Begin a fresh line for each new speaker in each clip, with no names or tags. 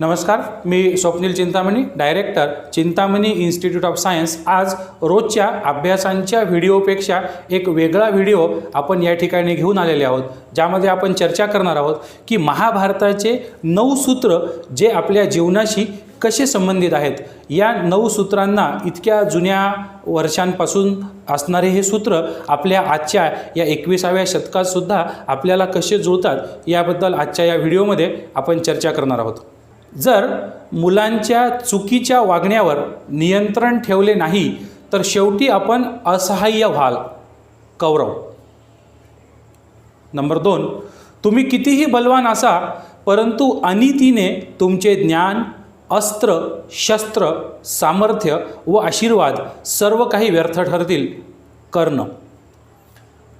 नमस्कार मी Swapnil Chintamani director Chintamani institute of science. आज रोजच्या अभ्यासांच्या व्हिडिओपेक्षा एक वेगळा व्हिडिओ आपण या ठिकाणी घेऊन आलेले आहोत ज्यामध्ये आपण चर्चा करणार आहोत की महाभारताचे नऊ सूत्र जे आपल्या जीवनाशी कसे संबंधित आहेत. या नऊ सूत्रांना इतक्या जुन्या वर्षांपासून असणारे हे सूत्र आपल्या आजच्या या एकविसाव्या शतकातसुद्धा आपल्याला कसे जुळतात याबद्दल आजच्या या व्हिडिओमध्ये आपण चर्चा करणार आहोत. जर मुलांच्या चुकीच्या वागण्यावर नियंत्रण ठेवले नाही तर शेवटी आपण असहाय्य व्हाल. कौरव. नंबर दोन. तुम्ही कितीही बलवान असा परंतु अनितीने तुमचे ज्ञान अस्त्र शस्त्र सामर्थ्य व आशीर्वाद सर्व काही व्यर्थ ठरतील. कर्ण.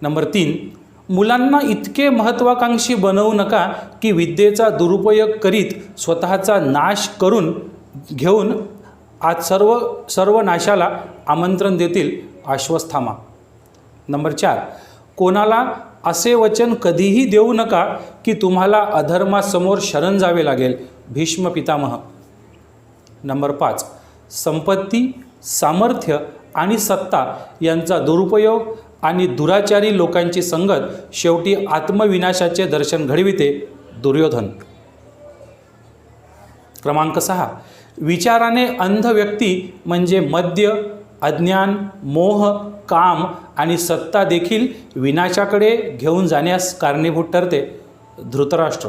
नंबर तीन. मुलांना इतके महत्त्वाकांक्षी बनवू नका की विद्येचा दुरुपयोग करीत स्वतःचा नाश करून घेऊन आज सर्व सर्व नाशाला आमंत्रण देतील. आश्वस्थामा. नंबर चार. कोणाला असे वचन कधीही देऊ नका की तुम्हाला अधर्मासमोर शरण जावे लागेल. भीष्म पितामह. नंबर पाच. संपत्ती सामर्थ्य आणि सत्ता यांचा दुरुपयोग आणि दुराचारी लोकांची संगत शेवटी आत्मविनाशाचे दर्शन घडविते दुर्योधन. क्रमांक सहा. विचाराने अंध व्यक्ती म्हणजे मद्य अज्ञान मोह काम आणि सत्ता देखील विनाशाकडे घेऊन जाण्यास कारणीभूत ठरते धृतराष्ट्र.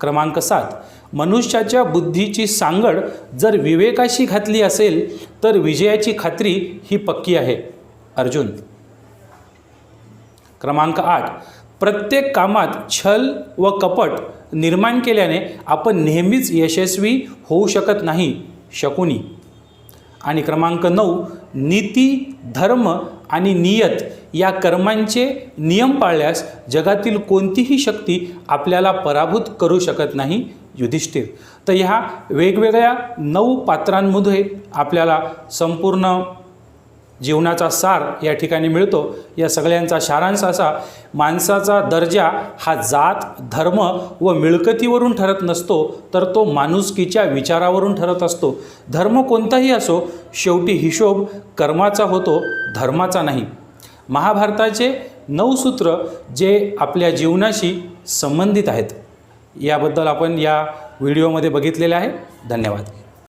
क्रमांक सात. मनुष्याच्या बुद्धीची सांगड जर विवेकाशी घातली असेल तर विजयाची खात्री ही पक्की आहे. अर्जुन. क्रमांक आठ. प्रत्येक कामात छल व कपट निर्माण केल्याने आपण नेहमीच यशस्वी होऊ शकत नाही शकुनी. आणि क्रमांक नऊ. नीती धर्म आणि नियत या कर्मांचे नियम पाळल्यास जगातील कोणतीही शक्ती आपल्याला पराभूत करू शकत नाही युधिष्ठिर. तर ह्या वेगवेगळ्या नऊ पात्रांमध्ये आपल्याला संपूर्ण जीवनाचा सार या ठिकाणी मिळतो. या सगळ्यांचा सारांश असा माणसाचा दर्जा हा जात धर्म व मिळकतीवरून ठरत नसतो तर तो माणुसकीच्या विचारावरून ठरत असतो. धर्म कोणताही असो शेवटी हिशोब कर्माचा होतो धर्माचा नाही. महाभारताचे नऊ सूत्र जे आपल्या जीवनाशी संबंधित आहेत याबद्दल आपण या व्हिडिओमध्ये बघितलेले आहे. धन्यवाद.